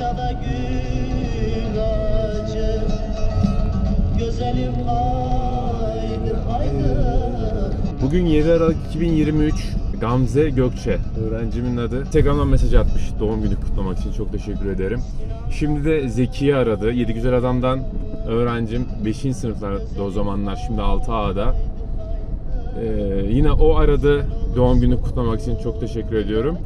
bahçede gül ağacı Güzelim haydır haydır Bugün 7 Aralık 2023 Gamze Gökçe öğrencimin adı. Instagram'dan mesaj atmış doğum günü kutlamak için çok teşekkür ederim. Şimdi de Zekiye aradı. Yedi Güzel Adam'dan öğrencim 5. sınıflarda o zamanlar şimdi 6A'da. Ee, yine o aradı doğum günü kutlamak için çok teşekkür ediyorum.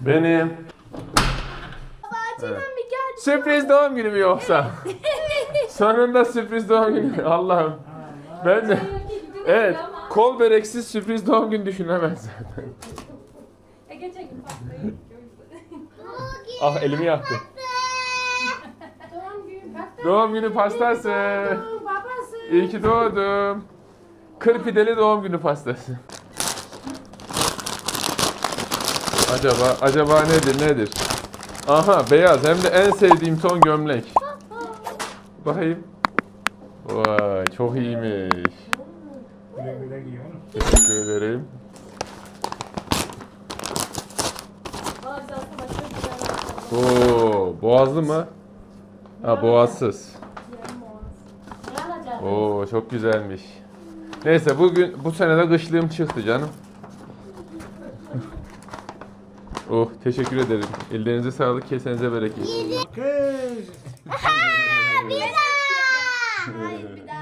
Benim. Bir gel. Sürpriz doğum günü mü yoksa? Sonunda sürpriz doğum günü. Allah'ım. Ben de... Evet. Kol bereksiz sürpriz doğum günü düşünemez zaten. Geçen gün pastayı Ah elimi yaktı. Doğum günü pasta. Doğum günü pastası. Babası. İyi ki doğdum. Kır pideli doğum günü pastası. Acaba acaba nedir nedir? Aha beyaz hem de en sevdiğim ton gömlek. Bakayım. Vay çok iyiymiş. Teşekkür ederim. Oo, boğazlı mı? Ha boğazsız. Oo çok güzelmiş. Neyse bugün bu sene de kışlığım çıktı canım. Oh teşekkür ederim. Ellerinize sağlık, kesenize bereket.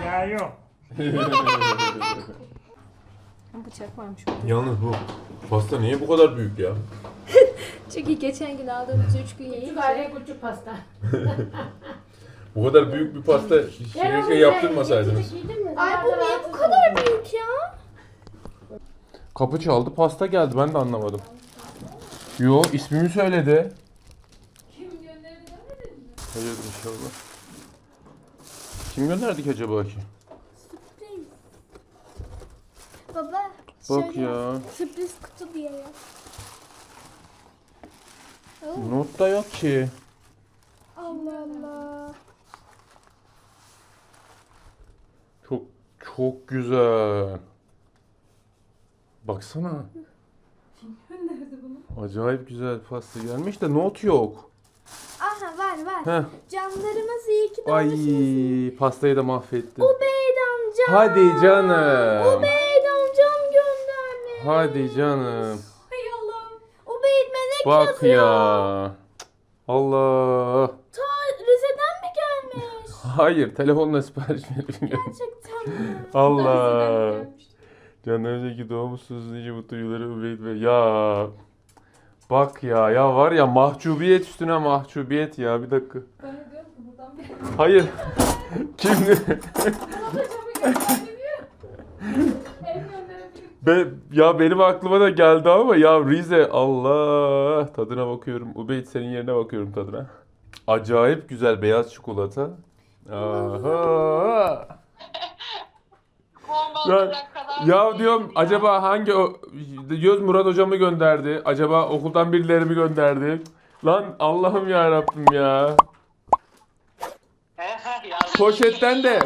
Ya yok. Bıçak varmış. Yalnız bu pasta niye bu kadar büyük ya? Çünkü geçen gün aldığımız 3 gün yiyince. küçük pasta. Bu kadar büyük bir pasta şey, şey yaptırmasaydınız. Ay bu niye bu kadar büyük ya? Kapı çaldı, pasta geldi. Ben de anlamadım. Yo, ismimi söyledi. Kim gönderdi demedin mi? Hayır inşallah. Kim gönderdik acaba ki? Baba. Bak ya. Sürpriz kutu diye ya. Not da yok ki. Allah Allah. Çok çok güzel. Baksana. Acayip güzel pasta gelmiş de not yok. Aha var var. Heh. Canlarımız iyi ki Ay pastayı da mahvettim. Ubeyd amcam. Hadi canım. Ubeyd amcam göndermiş. Hadi canım. Hay Allah'ım. Ubeyd melek Bak yazıyor. ya. Allah. Ta Rize'den mi gelmiş? Hayır, telefonla sipariş verip Gerçekten mi? Allah. Canım önceki doğmuşsunuz nice mutlu yılları Übeyt Bey. Ya. Bak ya, ya var ya mahcubiyet üstüne mahcubiyet ya. Bir dakika. Ben de diyorum ki buradan bir Hayır. Kimdi? Be, ya benim aklıma da geldi ama ya Rize Allah tadına bakıyorum. Ubeyt senin yerine bakıyorum tadına. Acayip güzel beyaz çikolata. Aha. Ya, ya diyorum acaba hangi o diyoruz Murat hocamı gönderdi. Acaba okuldan birileri mi gönderdi? Lan Allah'ım ya Rabbim ya. Poşetten de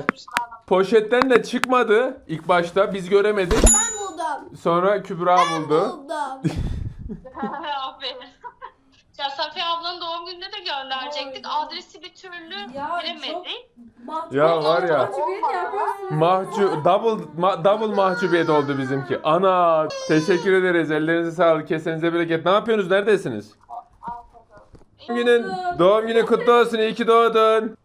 poşetten de çıkmadı ilk başta biz göremedik. Ben buldum. Sonra Kübra buldu. Buldum. Aferin. Ya Safiye ablanın doğum gününde de gönderecektik. Adresi bir türlü Ya veremedik. Ya var ya Mahcubiyet mahcu double ma- double mahcubiyet oldu bizimki. Ana teşekkür ederiz. Ellerinize sağlık. Kesenize bereket. Ne yapıyorsunuz? Neredesiniz? Doğum günün doğum günü kutlu olsun. İyi ki doğdun.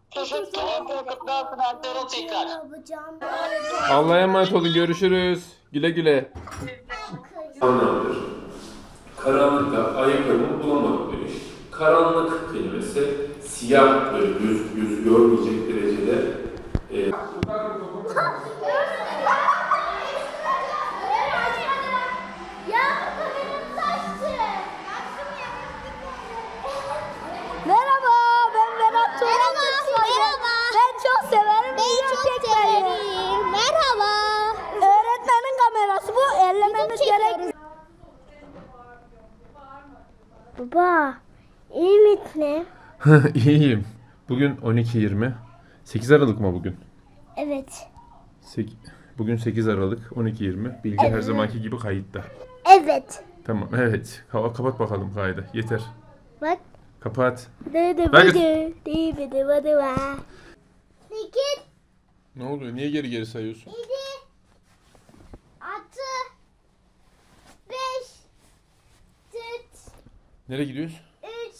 Allah'a emanet olun. Görüşürüz. Güle güle. Anlamdır. Karanlıkta ayakkabımı bulamadım demiş. Karanlık kelimesi siyah böyle göz, göz görmeyecek derecede e, Baba, iyi misin? İyiyim. Bugün 12.20. 8 Aralık mı bugün? Evet. Sek- Bugün 8 Aralık 12.20. Bilgi her zamanki gibi kayıtta. Evet. Tamam evet. Ka- kapat bakalım kaydı. Yeter. Bak. Kapat. Sekiz. Ne oluyor? Niye geri geri sayıyorsun? Yedi. Nereye gidiyoruz? Üç.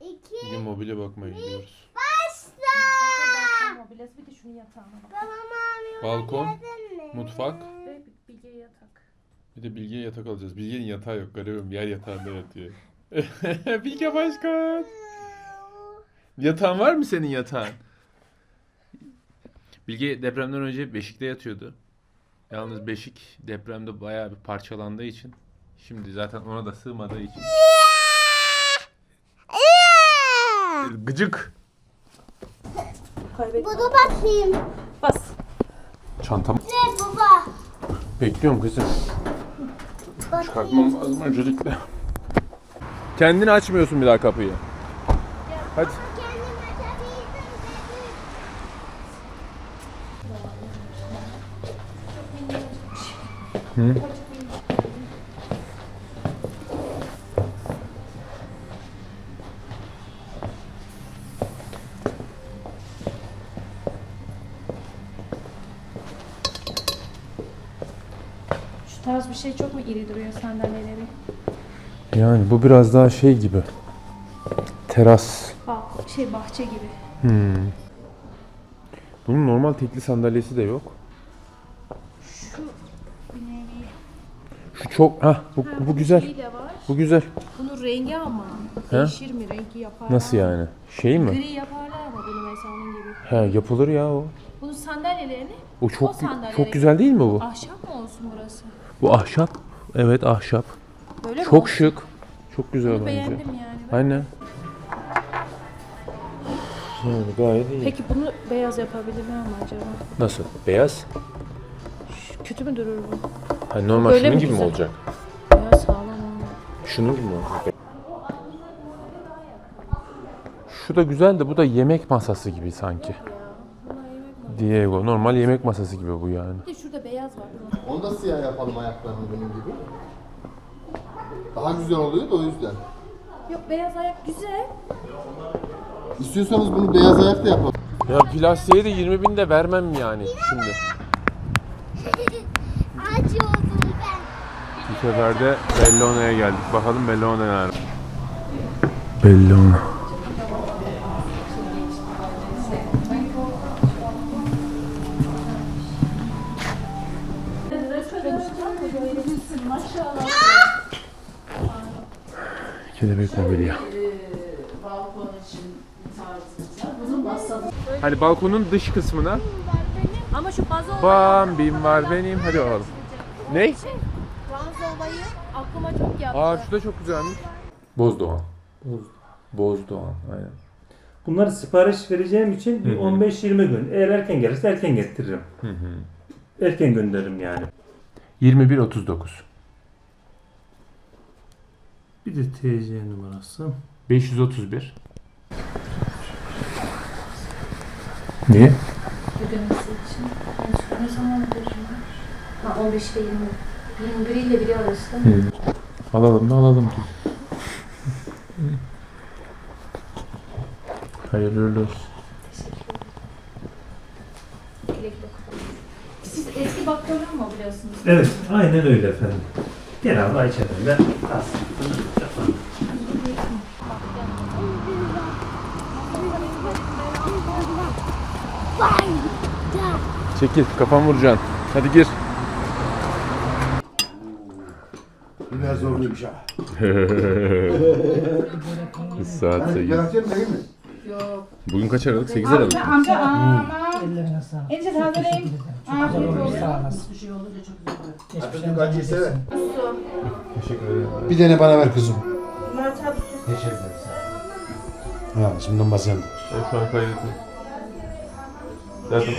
İki. Bugün mobilya bakmaya gidiyoruz. Başla. Mobilyası bir de şunu yatağına bak. Tamam abi. Balkon, Yedin mi? mutfak. Ve bilgiye yatak. Bir de Bilge'ye yatak alacağız. Bilge'nin yatağı yok. Garibim yer yatağında yatıyor. Bilge Başkan. Yatağın var mı senin yatağın? Bilge depremden önce Beşik'te yatıyordu. Yalnız Beşik depremde bayağı bir parçalandığı için şimdi zaten ona da sığmadığı için gıcık. Bunu bakayım. Bas. Çantam Ne baba? bekliyorum kızım. Bakayım. Çıkartmam lazım öncelikle. Kendini açmıyorsun bir daha kapıyı. Hadi. Kendim tarz bir şey çok mu iri duruyor sandalyeleri? Yani bu biraz daha şey gibi. Teras. Bak şey bahçe gibi. Hmm. Bunun normal tekli sandalyesi de yok. Şu nevi. Şu çok ha bu, bu güzel. Şey de var. Bu güzel. Bunun rengi ama. He? Değişir mi? Rengi yaparlar. Nasıl yani? Şey mi? Gri yaparlar mı bunu mesela onun gibi? He yapılır ya o. Bunun sandalyelerini O çok sandalye çok güzel değil mi bu? ahşap mı olsun burası? Bu ahşap. Evet ahşap. Böyle mi Çok olsun? şık. Çok güzel Bunu bence. beğendim yani. ben. Aynen. Yani gayet iyi. Peki bunu beyaz yapabilirler mi acaba? Nasıl? Beyaz? Kötü mü durur bu? Ha, normal Böyle şunun mi gibi mi olacak? Bayağı sağlam olmuş. Şunun gibi mi olacak? Şu da güzel de bu da yemek masası gibi sanki. Diego normal yemek masası gibi bu yani. Bir de şurada beyaz. Onu da siyah yapalım ayaklarını bunun gibi. Daha güzel oluyor da o yüzden. Yok beyaz ayak güzel. İstiyorsanız bunu beyaz ayak da yapalım. Ya plastiğe de 20 bin de vermem yani şimdi. Aç oldum ben. Bu sefer de Bellona'ya geldik. Bakalım Bellona nerede? Bellona. Kelebek mobilya. Hani balkonun dış kısmına Ama şu bazı Bambim var benim. Hadi bakalım. Ne? Bronz olayı aklıma çok yattı. Aa şu da çok güzelmiş. Bozdoğan. Boz, Bozdoğan aynen. Bunları sipariş vereceğim için bir 15-20 gün. Eğer erken gelirse erken getiririm. Erken gönderirim yani. 21.39. Bir de TC numarası. 531. Niye? Ödemesi için. Ne zaman ödeyeceğim? Ha 15 ile 20. 21 ile biri arası. Alalım da alalım. Hayırlı uğurlu olsun. Siz eski baktörler mi biliyorsunuz? Evet, aynen öyle efendim. Genelde Ayça'dan da aslında Çekil kafam vuracaksın. Hadi gir. Biraz zorluymuş ha. Saat 8. Yaratıyor değil mi? Bugün kaç Aralık? 8 Aralık. mı? Amca ama Enişte hazırlayayım. Afiyet olsun. Atatürk acıyı sever. Teşekkür ederim. Bir tane bana ver kızım. Ha, şimdiden basıyorum. Ben şu an kaydettim. Zaten